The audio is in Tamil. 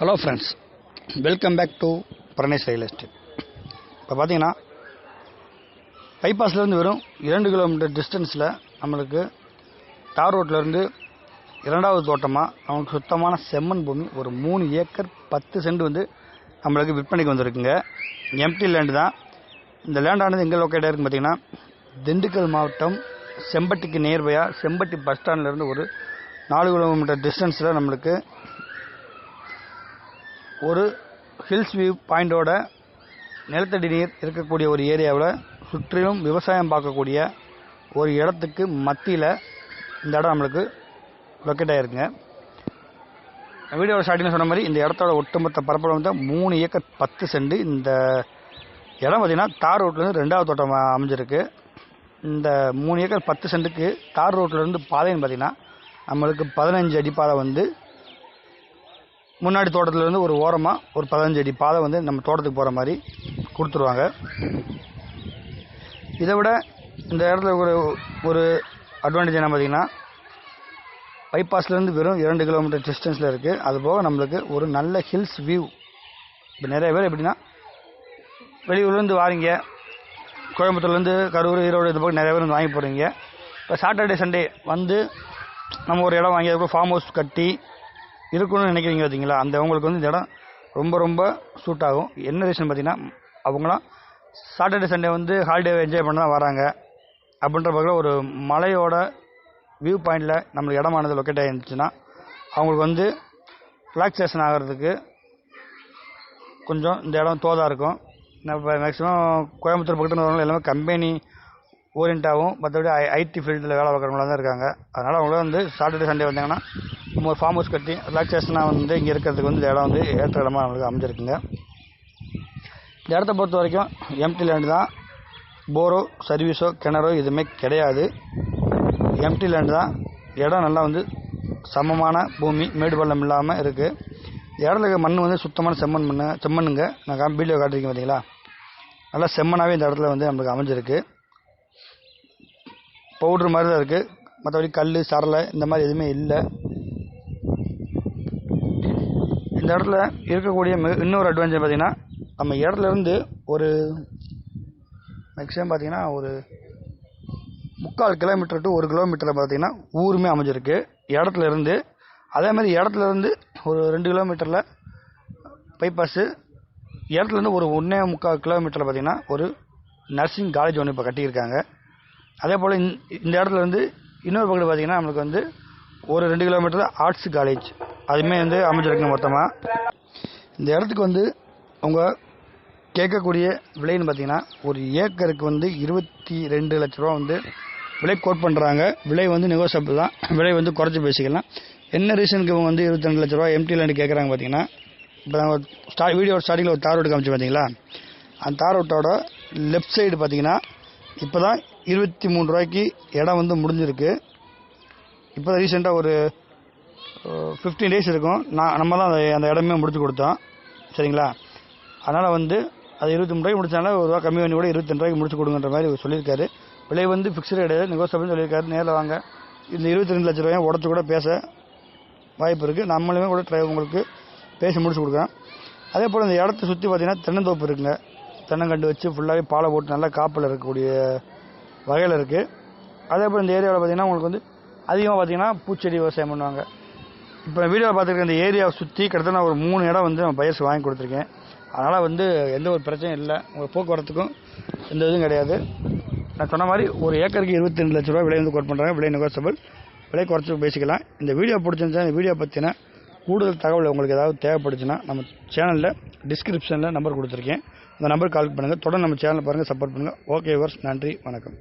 Hello friends welcome back to Pranesh real estate இப்போ பார்த்தீங்கன்னா பைபாஸ்லேருந்து வெறும் இரண்டு கிலோமீட்டர் டிஸ்டன்ஸில் நம்மளுக்கு தார் ரோட்லேருந்து இரண்டாவது தோட்டமாக நமக்கு சுத்தமான செம்மண் பூமி ஒரு மூணு ஏக்கர் பத்து சென்ட் வந்து நம்மளுக்கு விற்பனைக்கு வந்திருக்குங்க. எம்டி லேண்டு தான். இந்த லேண்டானது எங்கே லொக்கேட்டாக இருக்குன்னு பார்த்தீங்கன்னா திண்டுக்கல் மாவட்டம் செம்பட்டிக்கு நியர்பையாக செம்பட்டி பஸ் ஸ்டாண்ட்லேருந்து ஒரு நாலு கிலோமீட்டர் டிஸ்டன்ஸில் நம்மளுக்கு ஒரு ஹில்ஸ் வியூ பாயிண்டோட நிலத்தடி நீர் இருக்கக்கூடிய ஒரு ஏரியாவில் சுற்றிலும் விவசாயம் பார்க்கக்கூடிய ஒரு இடத்துக்கு மத்தியில் இந்த இடம் நம்மளுக்கு லொக்கேட் ஆகிருக்குங்க வீடியோவில் ஸ்டார்டிங்கில் சொன்ன மாதிரி இந்த இடத்தோட ஒட்டுமொத்த பரப்பளவு வந்து மூணு ஏக்கர் பத்து செண்டு இந்த இடம் பார்த்திங்கன்னா தார் ரோட்லேருந்து ரெண்டாவது தோட்டம் அமைஞ்சிருக்கு. இந்த மூணு ஏக்கர் பத்து சென்ட்டுக்கு தார் ரோட்லேருந்து பாதைன்னு பார்த்திங்கன்னா நம்மளுக்கு பதினஞ்சு அடி பாதை வந்து முன்னாடி தோட்டத்தில் இருந்து ஒரு ஓரமாக ஒரு பதினஞ்சு அடி பாதை வந்து நம்ம தோட்டத்துக்கு போகிற மாதிரி கொடுத்துருவாங்க. இதை விட இந்த இடத்துல ஒரு ஒரு அட்வான்டேஜ் என்ன பார்த்தீங்கன்னா பைபாஸ்லேருந்து வெறும் இரண்டு கிலோமீட்டர் டிஸ்டன்ஸில் இருக்குது அது போக நம்மளுக்கு ஒரு நல்ல ஹில்ஸ் வியூ இப்போ நிறைய பேர் எப்படின்னா வெளியூர்லேருந்து வாரீங்க. கோயம்புத்தூர்லேருந்து கரூர் ஈரோடு இது போக நிறைய பேர் வந்து வாங்கி போகிறீங்க இப்போ சாட்டர்டே சண்டே வந்து நம்ம ஒரு இடம் வாங்கி அதுக்கப்புறம் ஃபார்ம் ஹவுஸ் கட்டி இருக்கணும்னு நினைக்கிறீங்க பார்த்தீங்களா? அந்த அவங்களுக்கு வந்து இந்த இடம் ரொம்ப ரொம்ப சூட் ஆகும். என்ன ரீசன் பார்த்தீங்கன்னா அவங்களாம் சாட்டர்டே சண்டே வந்து ஹாலிடே என்ஜாய் பண்ண தான் வராங்க. அப்படின்ற பக்கம் ஒரு மலையோட வியூ பாயிண்டில் நம்மளுக்கு இடமானது லொக்கேட் ஆகிருந்துச்சுன்னா அவங்களுக்கு வந்து ரிலாக்ஸேஷன் ஆகிறதுக்கு கொஞ்சம் இந்த இடம் தோதாக இருக்கும். நம்ம மேக்ஸிமம் கோயம்புத்தூர் பக்கத்தில் வரவங்க எல்லாமே கம்பெனி ஓரியண்டாகவும் மற்றபடி ஐ ஐடி ஃபீல்டில் வேலை பார்க்குறவங்களா தான் இருக்காங்க. அதனால் அவங்களும் வந்து சாட்டர்டே சண்டே வந்தாங்கன்னா நம்ம ஒரு ஃபார்ம் ஹவுஸ் கட்டி ரிலாக்ஸேஷனாக வந்து இங்கே இருக்கிறதுக்கு வந்து இந்த இடம் வந்து ஏற்ற இடமா நம்மளுக்கு அமைஞ்சிருக்குங்க. இந்த இடத்த பொறுத்த வரைக்கும் எம்டி லேண்டு தான். போரோ சர்வீஸோ கிணறோ எதுவுமே கிடையாது. எம்டி லேண்டு தான். இடம் நல்லா வந்து சமமான பூமி மேடு பள்ளம் இல்லாமல் இருக்குது இந்த இடத்துல இருக்க மண் வந்து சுத்தமான செம்மண் மண் செம்மண்ணுங்க. நான் வீடியோ காட்டிருக்கேன் பார்த்தீங்களா நல்லா செம்மனாகவே இந்த இடத்துல வந்து நம்மளுக்கு அமைஞ்சிருக்கு. பவுட்ரு மாதிரி தான் இருக்குது மற்றபடி கல் சரளை இந்த மாதிரி எதுவுமே இல்லை. இந்த இடத்துல இருக்கக்கூடிய இன்னொரு அட்வான்டேஜ் பார்த்தீங்கன்னா நம்ம இடத்துலேருந்து ஒரு மேக்ஸிமம் பார்த்தீங்கன்னா ஒரு முக்கால் கிலோமீட்டர் டு ஒரு கிலோமீட்டரில் பார்த்தீங்கன்னா ஊருமே அமைஞ்சிருக்கு. இடத்துல இருந்து அதே மாதிரி இடத்துல இருந்து ஒரு ரெண்டு கிலோமீட்டரில் பைபாஸு இடத்துலேருந்து ஒரு ஒன்றே முக்கால் கிலோமீட்டரில் பார்த்தீங்கன்னா ஒரு நர்சிங் காலேஜ் ஒன்று இப்போ கட்டியிருக்காங்க. அதே போல் இந்த இடத்துல வந்து இன்னொரு பக்கத்தில் பார்த்தீங்கன்னா நம்மளுக்கு வந்து ஒரு ரெண்டு கிலோமீட்டரில் ஆர்ட்ஸ் காலேஜ். அதுவுமே வந்து அமைஞ்சிருக்கு மொத்தமாக இந்த இடத்துக்கு வந்து அவங்க கேட்கக்கூடிய விலைன்னு பார்த்தீங்கன்னா ஒரு ஏக்கருக்கு வந்து இருபத்தி ரெண்டு லட்ச ரூபா வந்து விலை கோட் பண்ணுறாங்க விலை வந்து நெகோசியபிள் தான். விலை வந்து குறைச்சி பேசிக்கலாம். என்ன ரீசனுக்கு இவங்க வந்து இருபத்தி ரெண்டு லட்ச ரூபா எம்டி லேண்டு கேட்குறாங்க பார்த்தீங்கன்னா இப்போ நாங்கள் ஸ்டா வீடியோ ஸ்டார்டிங்கில் ஒரு தார் ரோடு காமிச்சு பார்த்தீங்களா அந்த தார் ரோட்டோட லெஃப்ட் சைடு பார்த்தீங்கன்னா இப்போ தான் இருபத்தி மூணு ரூபாய்க்கு இடம் வந்து முடிஞ்சிருக்கு. இப்போ தான் ரீசெண்டாக ஒரு ஃபிஃப்டீன் டேஸ் இருக்கும். நான் நம்ம தான் அந்த இடமே முடிச்சு கொடுத்தோம். சரிங்களா? அதனால் வந்து அது இருபத்தி மூணு ரூபாய்க்கு முடிச்சாலும் ஒரு ரூபா கம்மி பண்ணி கூட இருபத்தி ரூபாய்க்கு முடிச்சு கொடுங்கன்ற மாதிரி சொல்லியிருக்காரு. விலை வந்து ஃபிக்ஸ்டு கிடையாது நெகோசியபிள்னு சொல்லியிருக்காரு. நேரில் வாங்க. இந்த இருபத்தி ரெண்டு லட்ச ரூபாயும் உடச்சு கூட பேச வாய்ப்பு இருக்குது நம்மளுமே கூட ட்ரை உங்களுக்கு பேசி முடிச்சு கொடுக்குறேன் அதே போல் இந்த இடத்த சுற்றி பார்த்தீங்கன்னா தென்னந்தோப்பு இருக்குங்க. தென்னங்கண்டு வச்சு ஃபுல்லாகவே பாலை போட்டு நல்லா காப்பில் இருக்கக்கூடிய வகையில் இருக்குது அதே போல் இந்த ஏரியாவில் பார்த்தீங்கன்னா உங்களுக்கு வந்து அதிகமாக பார்த்திங்கன்னா பூச்செடி விவசாயம் பண்ணுவாங்க. இப்போ வீடியோவில் பார்த்துருக்க இந்த ஏரியாவை சுற்றி கிட்டத்தட்ட நான் ஒரு மூணு இடம் வந்து நான் பயிர்ஸ் வாங்கி கொடுத்துருக்கேன். அதனால் வந்து எந்த ஒரு பிரச்சனையும் இல்லை. உங்கள் போக்குவரத்துக்கும் எந்த இதுவும் கிடையாது. நான் சொன்ன மாதிரி ஒரு ஏக்கருக்கு இருபத்தி ரெண்டு லட்ச ரூபா விலை வந்து கோட் பண்ணுறாங்க விலை நெகோசபிள் விலை குறைச்சி பேசிக்கலாம். இந்த வீடியோ பிடிச்சிருந்துச்சா இந்த வீடியோ பற்றின கூடுதல் தகவல் உங்களுக்கு ஏதாவது தேவைப்படுச்சுன்னா நம்ம சேனலில் டிஸ்கிரிப்ஷனில் நம்பர் கொடுத்துருக்கேன். அந்த நம்பருக்கு கால் பண்ணுங்கள் தொடர்ந்து நம்ம சேனலை பாருங்கள் சப்போர்ட் பண்ணுங்கள் ஓகே வர்ஸ் நன்றி வணக்கம்.